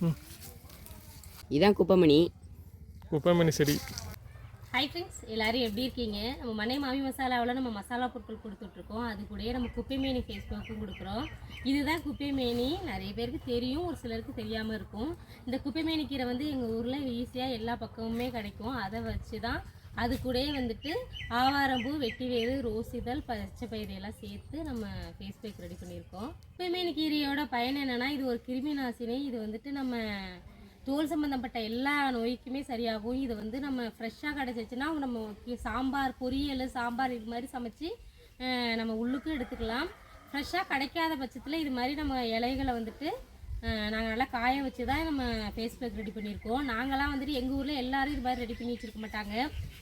ம். இதான் குப்பைமணி. குப்பைமணி செடி. ஹாய் ஃப்ரெண்ட்ஸ் எல்லாரும் எப்படி இருக்கீங்க? நம்ம மனை மாமி மசாலாவில் நம்ம மசாலா பொருட்கள் கொடுத்துட்ருக்கோம். அது கூடயே நம்ம குப்பை மேனி ஃபேஸ் பேக்கும் கொடுக்குறோம். இதுதான் குப்பை மேனி நிறைய பேருக்கு தெரியும் ஒரு சிலருக்கு தெரியாமல் இருக்கும். இந்த குப்பை மேனி கீரை வந்து எங்கள் ஊரில் ஈஸியாக எல்லா பக்கமுமே கிடைக்கும். அதை வச்சு தான் அது கூடயே வந்துட்டு ஆவாரம்பூ வெட்டிவேறு ரோஸ் இதழ் பச்சை பயிறு எல்லாம் சேர்த்து நம்ம ஃபேஸ் பேக் ரெடி பண்ணியிருக்கோம் குப்பைமேனி கீரையோட பயன் என்னென்னா இது ஒரு கிருமி நாசினி. இது வந்துட்டு நம்ம தோல் சம்மந்தப்பட்ட எல்லா நோய்க்குமே சரியாகும் இது வந்து நம்ம ஃப்ரெஷ்ஷாக கிடச்சிச்சுன்னா நம்ம சாம்பார் பொரியல் சாம்பார் இது மாதிரி சமைச்சு நம்ம உள்ளுக்கும் எடுத்துக்கலாம். ஃப்ரெஷ்ஷாக கிடைக்காத பட்சத்தில் இது மாதிரி நம்ம இலைகளை வந்துட்டு நாங்கள் நல்லா காய வச்சு தான் நம்ம ஃபேஸ் பேக் ரெடி பண்ணியிருக்கோம். நாங்களாம் வந்துட்டு எங்கள் ஊரில் எல்லோரும் இது மாதிரி ரெடி பண்ணி வச்சுருக்க மாட்டாங்க.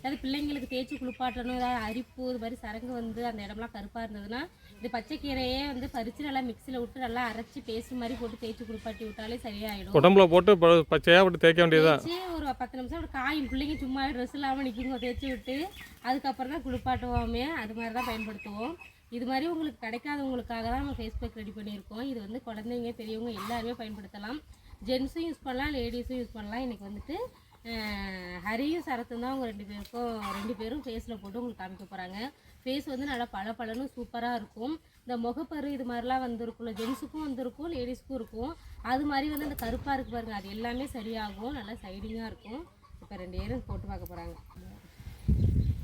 அதாவது பிள்ளைங்களுக்கு தேய்ச்சி குளிப்பாட்டணும் ஏதாவது அரிப்பு இது மாதிரி சரங்கு வந்து அந்த இடம்லாம் கருப்பாக இருந்ததுன்னா இது பச்சை கீரையே வந்து பறித்து நல்லா மிக்சியில் விட்டு நல்லா அரைச்சி பேஸ்ட் மாதிரி போட்டு தேய்ச்சி குளிப்பாட்டி விட்டாலே சரியாயிடும். உடம்புல போட்டு பச்சையாக விட்டு தேய்க்க வேண்டியதுதான். தேய்ச்சி ஒரு பத்து நிமிஷம் அப்படி காயும். பிள்ளைங்க சும்மா ட்ரெஸ் இல்லாமல் நிற்குங்க தேய்ச்சி விட்டு அதுக்கப்புறம் தான் குளிப்பாட்டுவோமே அது மாதிரி தான் பயன்படுத்துவோம். இது மாதிரி உங்களுக்கு கிடைக்காதவங்களுக்காக தான் நம்ம ஃபேஸ் பேக் ரெடி பண்ணியிருக்கோம். இது வந்து குழந்தைங்க பெரியவங்க எல்லாருமே பயன்படுத்தலாம். ஜென்ஸும் யூஸ் பண்ணலாம் லேடிஸும் யூஸ் பண்ணலாம். இன்றைக்கி வந்துட்டு ஹரியும் சரத்தும் தான் அவங்க ரெண்டு பேருக்கும் ரெண்டு பேரும் ஃபேஸில் போட்டு உங்களுக்கு காமிக்க போகிறாங்க ஃபேஸ் வந்து நல்லா பளபளன்னு சூப்பராக இருக்கும். இந்த முகப்பரு இது மாதிரிலாம் வந்துருக்கும்ல ஜென்ஸுக்கும் வந்திருக்கும் லேடிஸ்க்கும் இருக்கும். அது மாதிரி வந்து அந்த கருப்பாக இருக்கு பாருங்கள் அது எல்லாமே சரியாகும். நல்லா சைடிங்காக இருக்கும். இப்போ ரெண்டு பேரும் போட்டு பார்க்க போகிறாங்க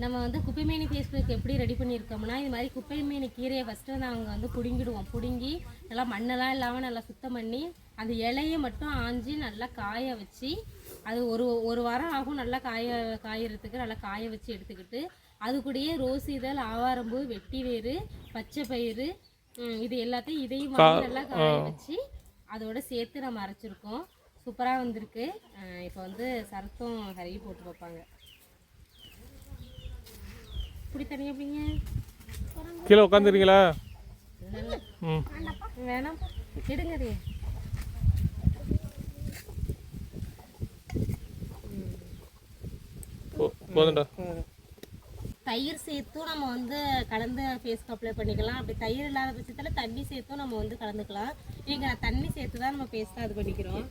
நம்ம வந்து குப்பைமேனி ஃபேஸ்புக் எப்படி ரெடி பண்ணியிருக்கோம்னா இது மாதிரி குப்பைமேனி கீரையை ஃபஸ்ட்டு நாங்கள் வந்து பிடுங்கிடுவோம். பிடுங்கி நல்லா மண்ணெல்லாம் இல்லாமல் நல்லா சுத்தம் பண்ணி அந்த இலையை மட்டும் ஆஞ்சி நல்லா காய வச்சு அது ஒரு ஒரு வாரம் ஆகும் நல்லா காய காயறதுக்கு நல்லா காய வச்சு எடுத்துக்கிட்டு அது கூடயே ரோஸ் இதழ் ஆவாரம்பூ வெட்டி வேறு பச்சை பயிறு இது எல்லாத்தையும் இதையும் நல்லா காய வச்சு அதோட சேர்த்து நம்ம அரைச்சிருக்கோம். சூப்பராக வந்திருக்கு. இப்போ வந்து சரத்தும் ஹரியும் போட்டு வைப்பாங்க. இப்படி தனியாக எப்படிங்க கீழே உட்காந்துருக்கீங்களா? வேணாம். எடுங்க அது போ- போதும்டா. தயிர் சேர்த்தும் நம்ம வந்து கலந்து ஃபேஸ்க்கு அப்ளை பண்ணிக்கலாம். அப்படி தயிர் இல்லாத பட்சத்தில் தண்ணி சேர்த்தும் நம்ம வந்து கலந்துக்கலாம். இன்றைக்கி நான் தண்ணி சேர்த்து தான் நம்ம பேஸ்ட்டாக இது பண்ணிக்கிறோம்.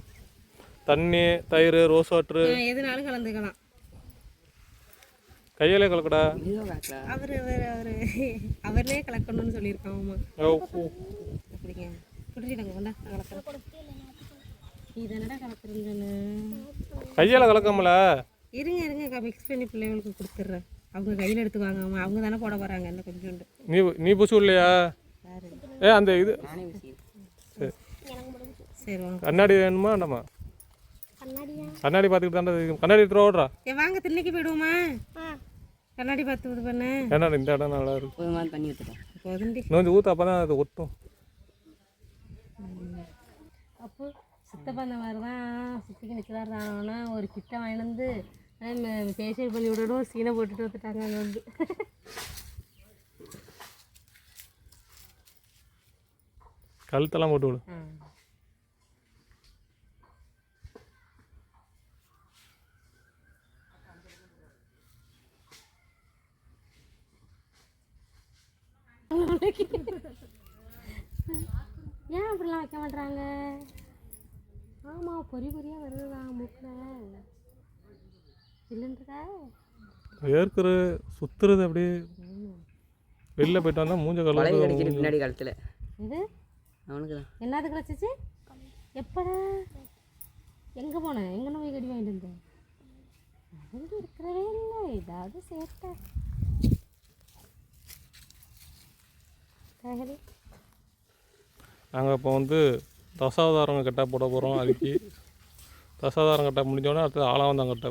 தண்ணி தயிர் ரோஸ் வாட்ரு ஆ, எதுனாலும் கலந்துக்கலாம். கையிலே கலக்கடா. அவர் அவர் அவர். அவர்லேயே கலக்கணும்னு ஓ. அப்படிங்க. புரிஞ்சுட்டாங்க கொண்டா. கலக்கிறேன். இது என்னடா கலக்குறீங்கன்னு. கையால் கலக்காமல? இருங்க இருங்க மிக்ஸ் பண்ணி பிள்ளைங்களுக்கு கொடுத்துட்றேன் அவங்க கையில் எடுத்து வாங்காம அவங்க தானே போட போகிறாங்க இன்னும் கொஞ்சோண்டு. நீ நீ பூசி இல்லையா? ஏ அந்த இது. சரி. சரி வாங்க. கண்ணாடி வேணுமா வேண்டாமா கண்ணாடி பார்த்துக்கிட்டு தாண்டா கண்ணாடி எடுத்துட்டு ஓடுறா. ஏ வாங்க திண்ணைக்கு போயிடுவோமா? கண்ணாடி பார்த்து இது பண்ண. ஏன்னா இந்த இடம் நல்லா இருக்கு. போதுமான தண்ணி ஊற்றுட்டேன் போதுண்டி இன்னும் கொஞ்சம் ஊற்ற அப்போ தான் அது ஒட்டும். அப்போ சித்தப்பா மாதிரி தான் சுற்றிக்கு நிற்கிறாருனா ஒரு கிட்ட வாங்கிட்டு வந்து ஃபேஷியல் பண்ணி விடணும் சீனை போட்டுட்டு வந்துட்டாங்க அங்கே வந்து. கழுத்தெல்லாம் போட்டு விடு. ஏன் அப்படிலாம் வைக்க மாட்றாங்க? ஆமாம் பொறி பொறியாக வருதுதான் மூக்கில். இல்லைன்றதா? வேர்க்குரு சுத்துறது அப்படியே வெளில போயிட்டு வந்தால் மூஞ்ச பழைய கழுவு கடிச்சிட்டு பின்னாடி காலத்தில். இது அவனுக்கு தான் என்னது கிடச்சிச்சு எப்படா? எங்கே போனேன் எங்கே போய் கடி வாங்கிட்டு வந்தேன் அங்கே இருக்கிறவே இல்லை. ஏதாவது சேர்த்தேன் சரி நாங்கள் இப்போ வந்து தசாவதாரம் கட்டா போட போகிறோம் அதுக்கு. தசாவதாரம் கட்டா முடிஞ்சோடனே அடுத்து ஆளாவந்தான் கட்டை.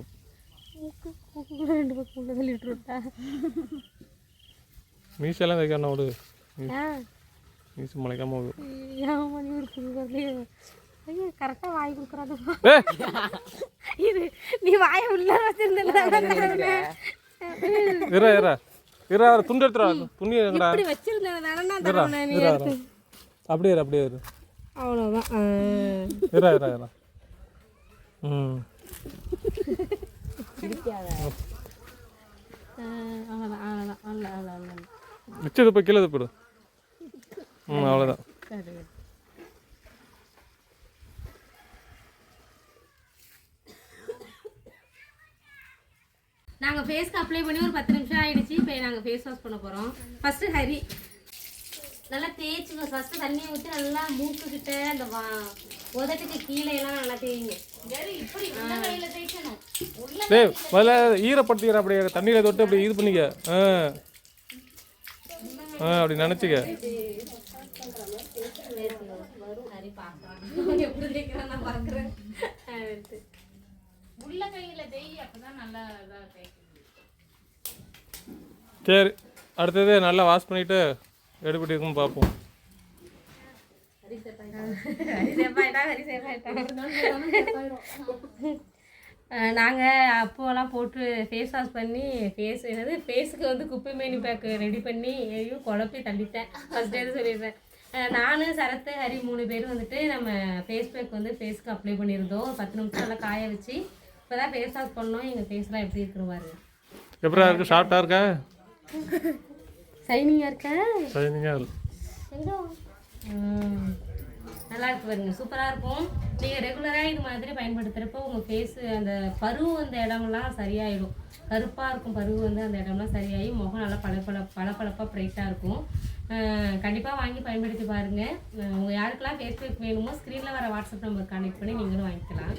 மீசெல்லாம் வைக்கணும் விடு. ஆ. மீசு முளைக்காம கரெக்டாக வாய் கொடுக்குறாதுமா ஏய்! இது நீ வாயை உள்ள இறா துண்டு எடுத்துடா துணி அப்படியே இரு அப்படியே இரு அவ்வளோதான் இரா இரா இரா ம். போடு அவ்வளோதான் நாங்கள் ஃபேஸ்க்கு அப்ளை பண்ணி ஒரு பத்து நிமிஷம் ஆயிடுச்சு. இப்போ நாங்கள் ஃபேஸ் வாஷ் பண்ண போகிறோம் ஃபஸ்ட்டு ஹரி. நல்லா தேய்ச்சுங்க ஃபஸ்ட்டு தண்ணியை ஊற்றி நல்லா மூக்கு கிட்ட அந்த வா உதட்டுக்கு கீழே எல்லாம் நல்லா தேய்ங்க. டேய் முதல்ல ஈரப்படுத்திக்கிற அப்படியே தண்ணியில் தொட்டு அப்படி இது பண்ணிக்க. ஆ. ஆ அப்படி நினச்சிக்க. சரி அடுத்தது நல்லா வாஷ் பண்ணிவிட்டு எடுப்படி இருக்குன்னு பார்ப்போம் நாங்கள் அப்போலாம் போட்டு ஃபேஸ் வாஷ் பண்ணி ஃபேஸ் என்னது ஃபேஸுக்கு வந்து குப்பை மேனி பேக் ரெடி பண்ணி ஐயோ குழப்பி தள்ளிட்டேன். ஃபஸ்ட் டே சொல்லிடுறேன் நானு சரத்து ஹரி மூணு பேர் வந்துட்டு நம்ம ஃபேஸ் பேக் வந்து ஃபேஸ்க்கு அப்ளை பண்ணியிருந்தோம். பத்து நிமிஷம் நல்லா காய வச்சு இப்போ தான் ஃபேஸ் வாஷ் பண்ணோம். எங்கள் ஃபேஸ்லாம் எப்படி இருக்குன்னு பாருங்க. எப்படா இருக்கு? ஷார்ட்டாக இருக்கா? சைனிங்காக இருக்கா. ம். நல்லா இருக்கு பாருங்க. சூப்பராக இருக்கும். நீங்கள் ரெகுலராக இது மாதிரி பயன்படுத்துகிறப்போ உங்கள் ஃபேஸு அந்த பருவு அந்த இடமெல்லாம் சரியாயிடும். கருப்பாக இருக்கும் பருவு வந்து அந்த இடம்லாம் சரியாகி முகம் நல்லா பளபள பளபளப்பாக ப்ரைட்டாக இருக்கும். கண்டிப்பாக வாங்கி பயன்படுத்தி பாருங்கள் உங்கள் யாருக்கெல்லாம் ஃபேஸ் பேக் வேணுமோ ஸ்க்ரீனில் வர வாட்ஸ்அப் நம்பர் கான்டெக்ட் பண்ணி நீங்களும் வாங்கிக்கலாம்.